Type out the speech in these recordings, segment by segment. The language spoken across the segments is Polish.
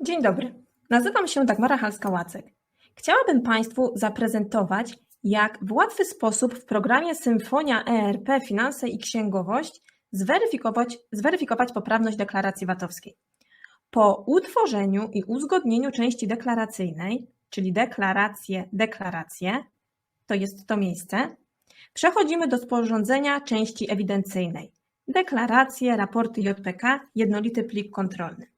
Dzień dobry. Nazywam się Dagmara Halska-Łacek. Chciałabym Państwu zaprezentować, jak w łatwy sposób w programie Symfonia ERP Finanse i Księgowość zweryfikować, zweryfikować poprawność deklaracji VAT-owskiej. Po utworzeniu i uzgodnieniu części deklaracyjnej, czyli deklaracje, deklaracje, to jest to miejsce, przechodzimy do sporządzenia części ewidencyjnej. Deklaracje, raporty JPK, jednolity plik kontrolny.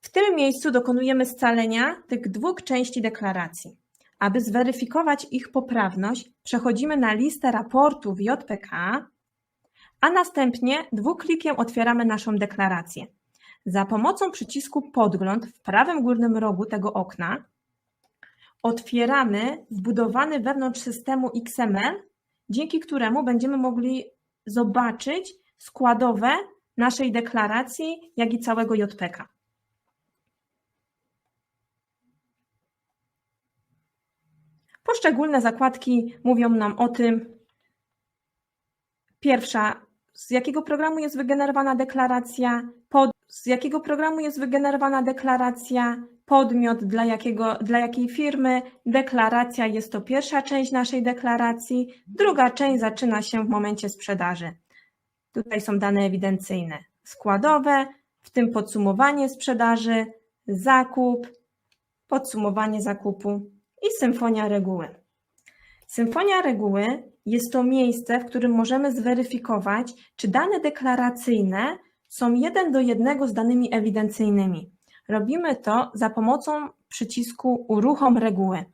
W tym miejscu dokonujemy scalenia tych dwóch części deklaracji. Aby zweryfikować ich poprawność, przechodzimy na listę raportów JPK, a następnie dwuklikiem otwieramy naszą deklarację. Za pomocą przycisku Podgląd w prawym górnym rogu tego okna otwieramy wbudowany wewnątrz systemu XML, dzięki któremu będziemy mogli zobaczyć składowe naszej deklaracji, jak i całego JPK. Poszczególne zakładki mówią nam o tym. Pierwsza, z jakiego programu jest wygenerowana deklaracja, pod, z jakiego programu jest wygenerowana deklaracja, podmiot dla, jakiego, dla jakiej firmy, deklaracja jest to pierwsza część naszej deklaracji, druga część zaczyna się w momencie sprzedaży. Tutaj są dane ewidencyjne, składowe, w tym podsumowanie sprzedaży, zakup, podsumowanie zakupu i symfonia reguły. Symfonia reguły jest to miejsce, w którym możemy zweryfikować, czy dane deklaracyjne są jeden do jednego z danymi ewidencyjnymi. Robimy to za pomocą przycisku Uruchom reguły.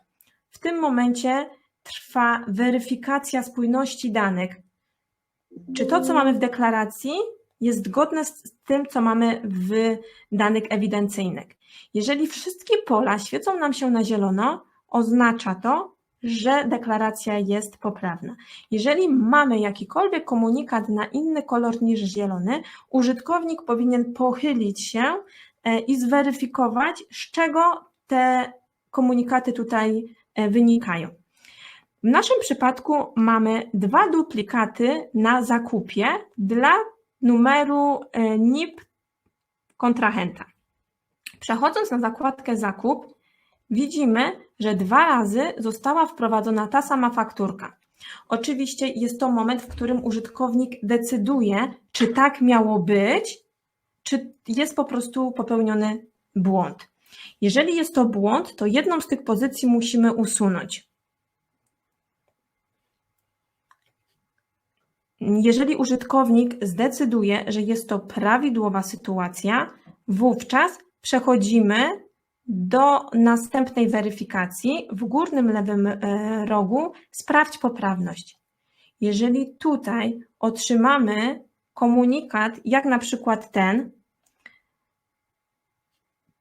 W tym momencie trwa weryfikacja spójności danych. Czy to, co mamy w deklaracji, jest zgodne z tym, co mamy w danych ewidencyjnych. Jeżeli wszystkie pola świecą nam się na zielono, oznacza to, że deklaracja jest poprawna. Jeżeli mamy jakikolwiek komunikat na inny kolor niż zielony, użytkownik powinien pochylić się e, i zweryfikować, z czego te komunikaty tutaj e, wynikają. W naszym przypadku mamy dwa duplikaty na zakupie dla numeru e, NIP kontrahenta. Przechodząc na zakładkę zakup, widzimy, że dwa razy została wprowadzona ta sama fakturka. Oczywiście jest to moment, w którym użytkownik decyduje, czy tak miało być, czy jest po prostu popełniony błąd. Jeżeli jest to błąd, to jedną z tych pozycji musimy usunąć. Jeżeli użytkownik zdecyduje, że jest to prawidłowa sytuacja, wówczas przechodzimy do następnej weryfikacji w górnym lewym e, rogu sprawdź poprawność. Jeżeli tutaj otrzymamy komunikat, jak na przykład ten,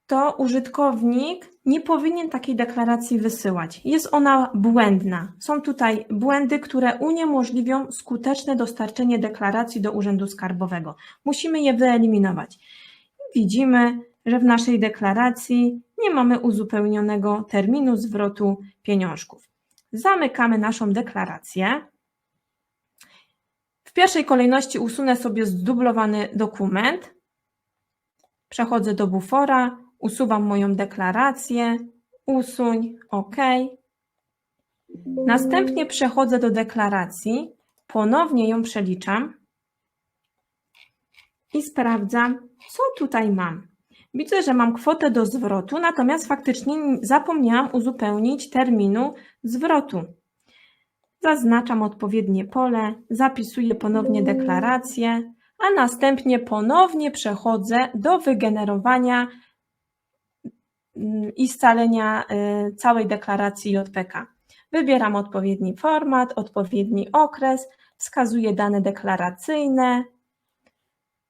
to użytkownik nie powinien takiej deklaracji wysyłać. Jest ona błędna. Są tutaj błędy, które uniemożliwią skuteczne dostarczenie deklaracji do Urzędu Skarbowego. Musimy je wyeliminować. Widzimy, że w naszej deklaracji nie mamy uzupełnionego terminu zwrotu pieniążków. Zamykamy naszą deklarację. W pierwszej kolejności usunę sobie zdublowany dokument. Przechodzę do bufora, usuwam moją deklarację, usuń, OK. Następnie przechodzę do deklaracji, ponownie ją przeliczam i sprawdzam, co tutaj mam. Widzę, że mam kwotę do zwrotu, natomiast faktycznie zapomniałam uzupełnić terminu zwrotu. Zaznaczam odpowiednie pole, zapisuję ponownie deklarację, a następnie ponownie przechodzę do wygenerowania mm, i scalenia y, całej deklaracji JPK. Wybieram odpowiedni format, odpowiedni okres, wskazuję dane deklaracyjne,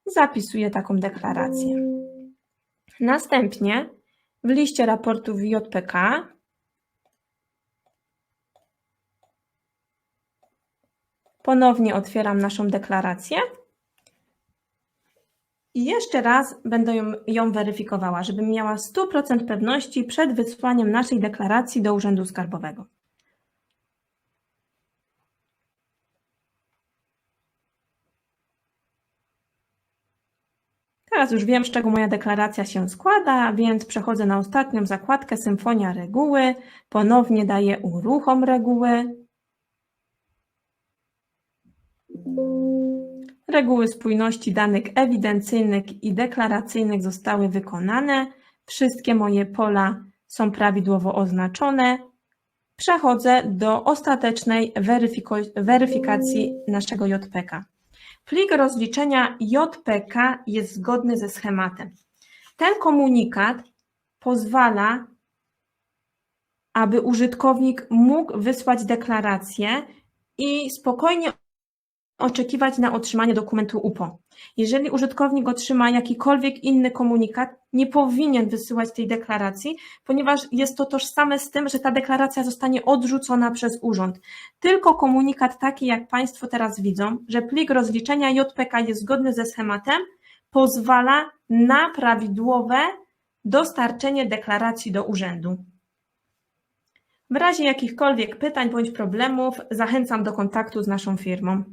zapisuję taką deklarację. Następnie w liście raportów JPK ponownie otwieram naszą deklarację i jeszcze raz będę ją, ją weryfikowała, żebym miała 100% pewności przed wysłaniem naszej deklaracji do Urzędu Skarbowego. Teraz już wiem, z czego moja deklaracja się składa, więc przechodzę na ostatnią zakładkę Symfonia Reguły. Ponownie daję uruchom reguły. Reguły spójności danych ewidencyjnych i deklaracyjnych zostały wykonane. Wszystkie moje pola są prawidłowo oznaczone. Przechodzę do ostatecznej weryfikacji naszego JPK. Plik rozliczenia JPK jest zgodny ze schematem. Ten komunikat pozwala, aby użytkownik mógł wysłać deklarację i spokojnie oczekiwać na otrzymanie dokumentu UPO. Jeżeli użytkownik otrzyma jakikolwiek inny komunikat, nie powinien wysyłać tej deklaracji, ponieważ jest to tożsame z tym, że ta deklaracja zostanie odrzucona przez urząd. Tylko komunikat taki, jak Państwo teraz widzą, że plik rozliczenia JPK jest zgodny ze schematem, pozwala na prawidłowe dostarczenie deklaracji do urzędu. W razie jakichkolwiek pytań bądź problemów zachęcam do kontaktu z naszą firmą.